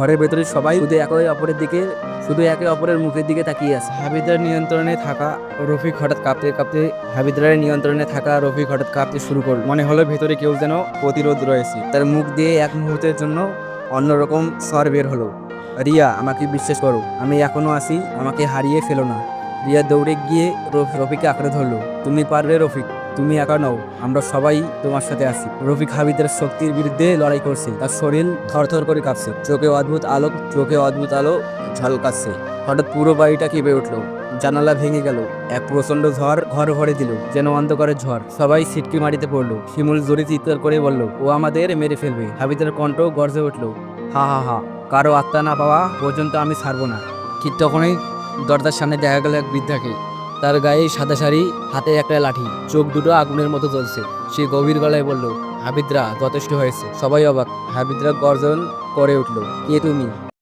ঘরের ভেতরে সবাই শুধু একে অপরের দিকে, শুধু একে অপরের মুখের দিকে তাকিয়ে আছে। হাবিদার নিয়ন্ত্রণে থাকা রফিক হঠাৎ কাঁপতে কাঁপতে, হাবিদারের নিয়ন্ত্রণে থাকা রফিক হঠাৎ কাঁপতে শুরু করল। মনে হলো ভেতরে কেউ যেন প্রতিরোধ রয়েছে। তার মুখ দিয়ে এক মুহূর্তের জন্য অন্যরকম স্বর বের হলো। রিয়া, আমাকে বিশ্বাস করো, আমি এখনও আছি, আমাকে হারিয়ে ফেলো না। রিয়া দৌড়ে গিয়ে রফ- রফিককে আঁকড়ে ধরলো। তুমি পারবে রফিক। তুমি একা নও, আমরা সবাই তোমার সাথে আছি। রফিক হাবিদের শক্তির বিরুদ্ধে লড়াই করছে। তার শরীর থরথর করে কাঁপছে। চোখে অদ্ভুত আলো, চোখে অদ্ভুত আলো ঝলকাচ্ছে। হঠাৎ পুরো বাড়িটা কেঁপে উঠল। জানালা ভেঙে গেল। এক প্রচণ্ড ঝড় ঘর ভরে দিল, যেন অন্ধকারের ঝড়। সবাই সিটকি মাটিতে পড়ল। শিমুল জোরে চিৎকার করে বলল, ও আমাদের মেরে ফেলবে। হাবিদের কণ্ঠ গর্জে উঠল, হা হা হা, কারও আত্মা না পাওয়া পর্যন্ত আমি ছাড়বো না। ঠিক তখনই দরজার সামনে দেখা গেল এক বৃদ্ধাকে। তার গায়ে সাদা শাড়ি, হাতে একটা লাঠি, চোখ দুটো আগুনের মতো চলছে সে গভীর গলায় বলল, হাবিদরা, যথেষ্ট হয়েছে। সবাই অবাক। হাবিদরা গর্জন করে উঠল, কে তুমি?